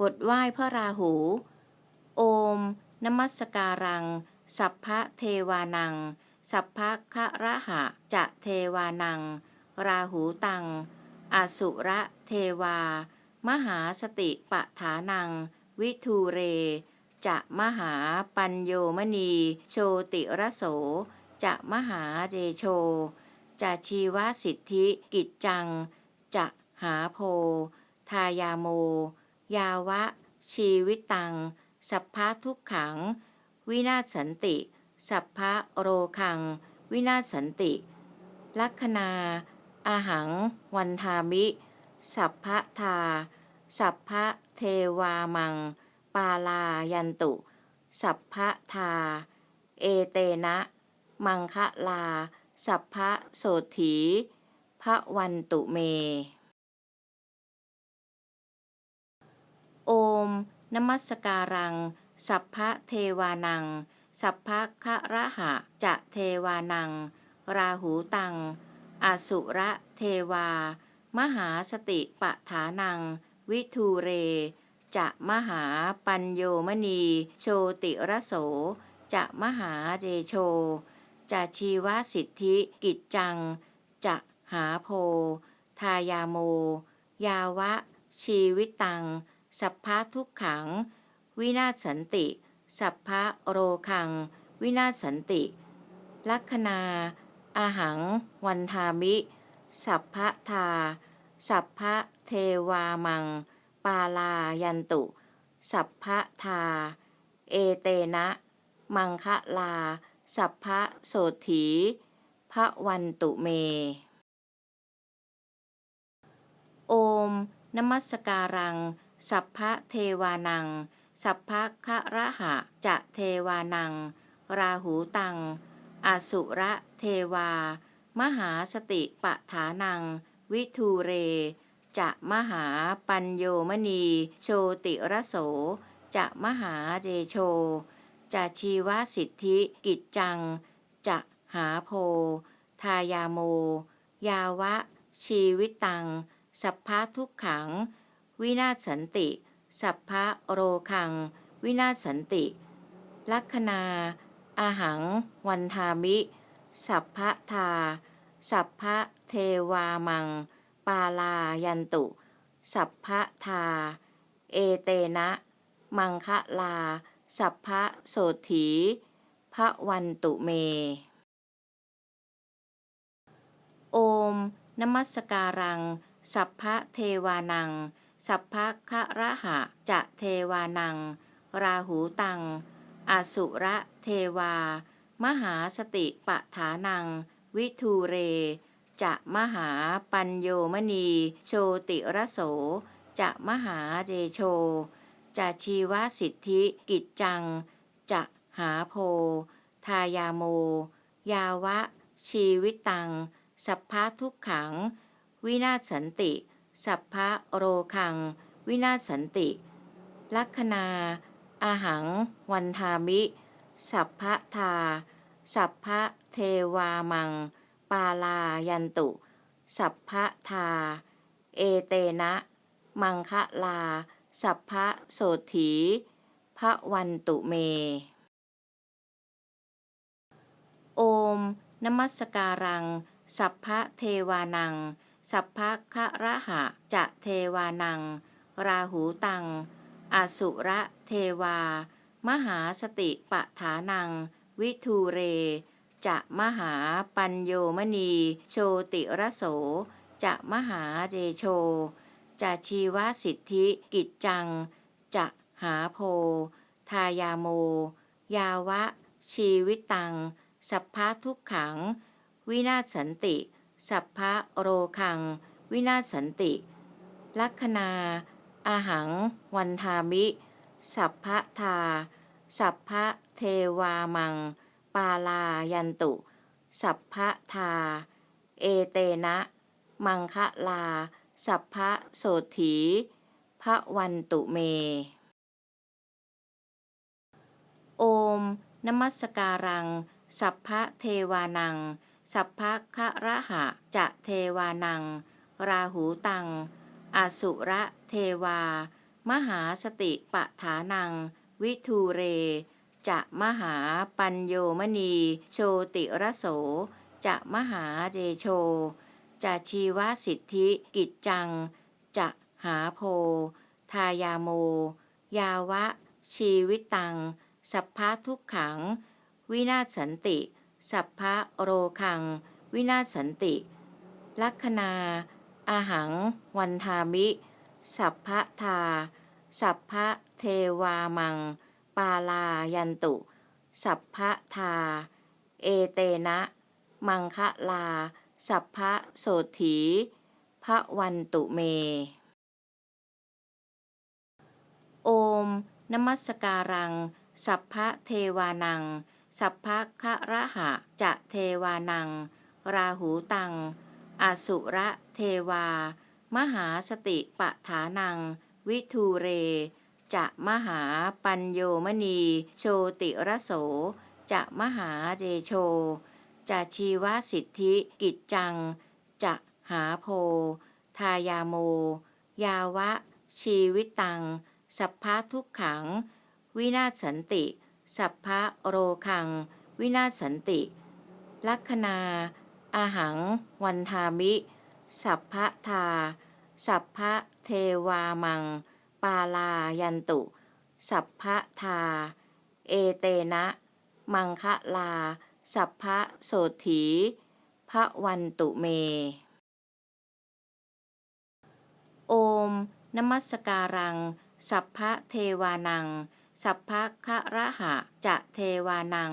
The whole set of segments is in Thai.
บทไหว้พระราหู โอม นมัสการัง สัพพะเทวานัง สัพพะคะระหะ จะเทวานัง ราหูตัง อสุระเทวา มหาสติปะฐานัง วิทูเร จะมหาปัญโยมณี โชติระโส จะมหาเดโช จะชีวสิทธิกิจจัง จะหาโพ ทายาโม ยาวะ ชีวิตตัง สัพพะทุกขัง วินาศสันติ สัพพะโรคัง วินาศสันติ ลัคนา อาหัง วันทามิ สัพพะทา สัพพะเทวามัง ปาลายันตุ สัพพะทา เอเตนะ มังคะลา สัพพะโสถีพระวันตุเม โอม นมัสการัง สัพพะเทวานัง สัพพะคะระหะ จะเทวานัง ราหูตัง อสุระเทวา มหาสติปะฐานัง วิทูเร จะมหาปัญโยมณี โชติระโส จะมหาเดโช จะชีวสิทธิกิจจัง จะหาโพ ทายาโม ยาวะ ชีวิตตัง สัพพะทุกขัง วินาศสันติ สัพพะโรคัง วินาศสันติ ลัคนา อาหัง วันทามิ สัพพะทา สัพพะเทวามัง ปาลายันตุ สัพพะทา เอเตนะ มังคะลา สัพพะโสถีพระวันตุเม โอมนมัสการัง สัพพะเทวานัง สัพพะคะระหะจะเทวานัง ราหูตัง อสุระเทวา มหาสติปะฐานัง วิทูเร จะมหาปัญโยมณี โชติระโส จะมหาเดโช จะชีวสิทธิกิจจัง จะหาโพ ทายาโม ยาวะ ชีวิตตัง สัพพะทุกขัง วินาศสันติ สัพพะโรคัง วินาศสันติ ลัคนา อาหัง วันทามิ สัพพะทา สัพพะเทวามัง ปาลายันตุ สัพพะทา เอเตนะ มังคะลา สัพพะโสถีพระวันตุเม โอมนมัสการัง สัพพะเทวานัง สัพพะคะระหะจะเทวานัง ราหูตัง อสุระเทวา มหาสติปะฐานัง วิทูเร จะมหาปัญโยมณี โชติระโส จะมหาเดโช จะชีวสิทธิกิจจัง จะหาโพ ทายาโม ยาวะ ชีวิตตัง สัพพะทุกขัง วินาศสันติ สัพพะโรคัง วินาศสันติ ลัคนา อาหัง วันทามิ สัพพะทา สัพพะเทวามัง ปาลายันตุ สัพพะทา เอเตนะ มังคะลา สัพพะโสถีพระวันตุเม โอมนมัสการัง สัพพะเทวานัง สัพพะคะระหะจะเทวานัง ราหูตัง อสุระเทวา มหาสติปะฐานัง วิทูเร จะมหาปัญโยมณี โชติระโส จะมหาเดโช จะชีวสิทธิกิจจัง จะหาโพ ทายาโม ยาวะ ชีวิตตัง สัพพะทุกขัง วินาศสันติ สัพพะโรคัง วินาศสันติ ลัคนา อาหัง วันทามิ สัพพะทา สัพพะเทวามัง ปาลายันตุ สัพพะทา เอเตนะ มังคะลา สัพพะโสถีพระวันตุเม โอมนมัสการัง สัพพะเทวานัง สัพพะคะระหะจะเทวานัง ราหูตัง อสุระเทวา มหาสติปะฐานัง วิทูเร จะมหาปัญโยมณี โชติระโส จะมหาเดโช จะชีวสิทธิกิจจัง จะหาโพ ทายาโม ยาวะ ชีวิตตัง สัพพะทุกขัง วินาศสันติ สัพพะโรคัง วินาศสันติ ลัคคนา อาหัง วันทามิ สัพพะทา สัพพะเทวามัง ปาลายันตุ สัพพะทา เอเตนะ มังคะลา สัพพะโสถีพระวันตุเม โอมนมัสการัง สัพพะเทวานัง สัพพะคะระหะจะเทวานัง ราหูตัง อสุระเทวา มหาสติปะฐานัง วิทูเร จะมหาปัญโยมณี โชติระโส จะมหาเดโช จะชีวสิทธิกิจจัง จะหาโพ ทายาโม ยาวะ ชีวิตตัง สัพพะทุกขัง วินาศสันติ สัพพะโรคัง วินาศสันติ ลัคคนา อาหัง วันทามิ สัพพะทา สัพพะเทวามัง ปาลายันตุ สัพพะทา เอเตนะ มังคะลา สัพพะโสถีพระวันตุเม โอมนมัสการัง สัพพะเทวานัง สัพพะคะระหะจะเทวานัง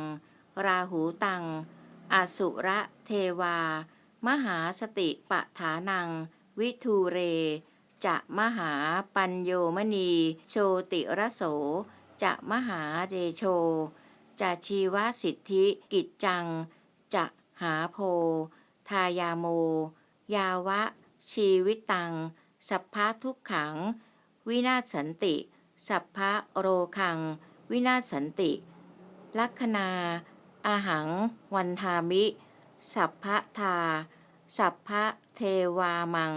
ราหูตัง อสุระเทวา มหาสติปะฐานัง วิทูเร จะมหาปัญโยมณี โชติระโส จะมหาเดโช จะชีวสิทธิกิจจัง จะหาโพ ทายาโม ยาวะ ชีวิตตัง สัพพะทุกขัง วินาศสันติ สัพพะโรคัง วินาศสันติ ลัคคนา อาหัง วันทามิ สัพพะทา สัพพะเทวามัง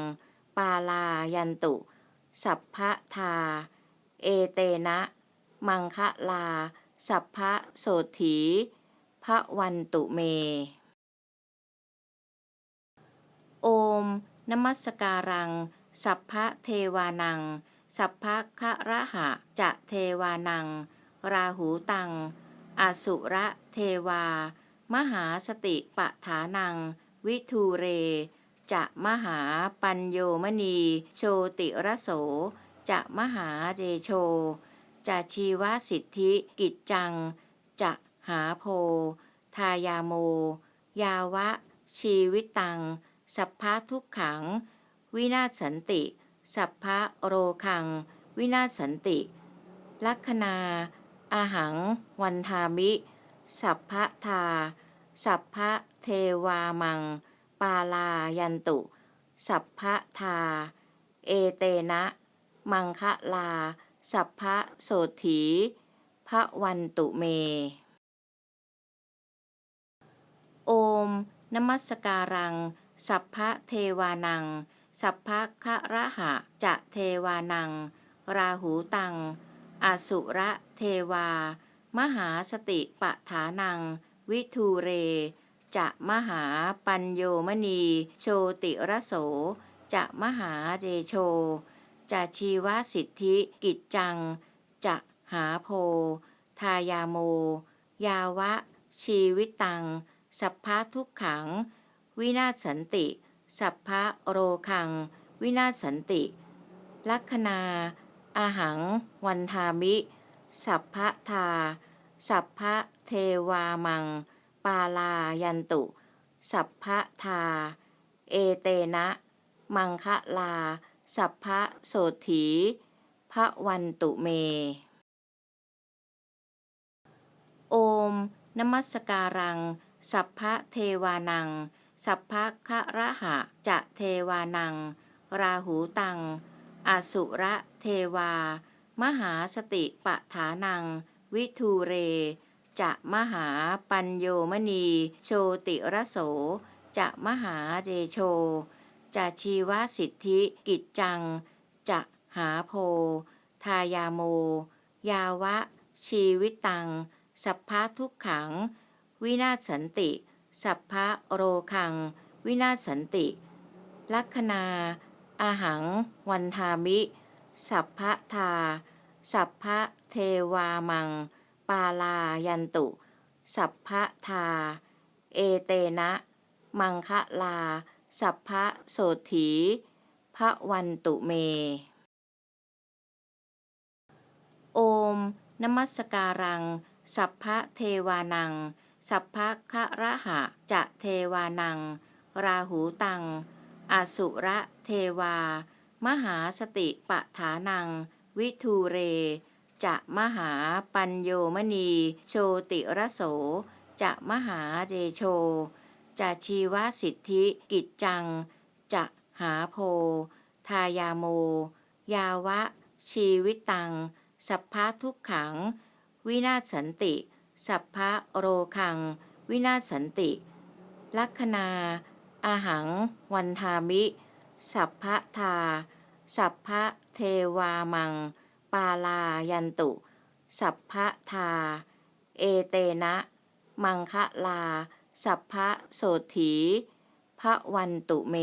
ปาลายันตุ สัพพะทา เอเตนะ มังคะลา สัพพะโสถีพระวันตุเม โอมนมัสการัง สัพพะเทวานัง สัพพะคะระหะจะเทวานัง ราหูตัง อสุระเทวา มหาสติปะฐานัง วิทูเร จะมหาปัญโยมณี โชติระโส จะมหาเดโช จะชีวสิทธิกิจจัง จะหาโพ ทายาโม ยาวะ ชีวิตตัง สัพพะทุกขัง วินาศสันติ สัพพะโรคัง วินาศสันติ ลัคคนา อาหัง วันทามิ สัพพะทา สัพพะเทวามัง ปาลายันตุ สัพพะทา เอเตนะ มังคะลา สัพพะโสถีพระวันตุเม โอมนมัสการัง สัพพะเทวานัง สัพพะคะระหะจะเทวานัง ราหูตัง อสุระเทวา มหาสติปะฐานัง วิทูเร จะมหาปัญโยมณี โชติระโส จะมหาเดโช จะชีวสิทธิกิจจัง จะหาโพ ทายาโม ยาวะ ชีวิตตัง สัพพะทุกขัง วินาศสันติ สัพพะโรคัง วินาศสันติ ลัคคนา อาหัง วันทามิ สัพพะทา สัพพะเทวามัง ปาลายันตุ สัพพะทา เอเตนะ มังคะลา สัพพะโสถีพระวันตุเม โอมนมัสการัง สัพพะเทวานัง สัพพะคะระหะจะเทวานัง ราหูตัง อสุระเทวา มหาสติปะฐานัง วิทูเร จะมหาปัญโยมณี โชติระโส จะมหาเดโช จะชีวสิทธิกิจจัง จะหาโพ ทายาโม ยาวะ ชีวิตตัง สัพพะทุกขัง วินาศสันติ สัพพะโรคัง วินาศสันติ ลัคคนา อาหัง วันทามิ สัพพะทา สัพพะเทวามัง ปาลายันตุ สัพพะทา เอเตนะ มังคะลา สัพพะโสถีพระวันตุเม โอมนมัสการัง สัพพะเทวานัง สัพพะคะระหะจะเทวานัง ราหูตัง อสุระเทวา มหาสติปะฐานัง วิทูเร จะมหาปัญโยมณี โชติระโส จะมหาเดโช จะชีวสิทธิกิจจัง จะหาโพ ทายาโม ยาวะ ชีวิตตัง สัพพะทุกขัง วินาศสันติ สัพพะโรคัง วินาศสันติ ลัคคนา อาหัง วันทามิ สัพพะทา สัพพะเทวามัง ปาลายันตุ สัพพะทา เอเตนะ มังคะลา สัพพะโสถีพระวันตุเม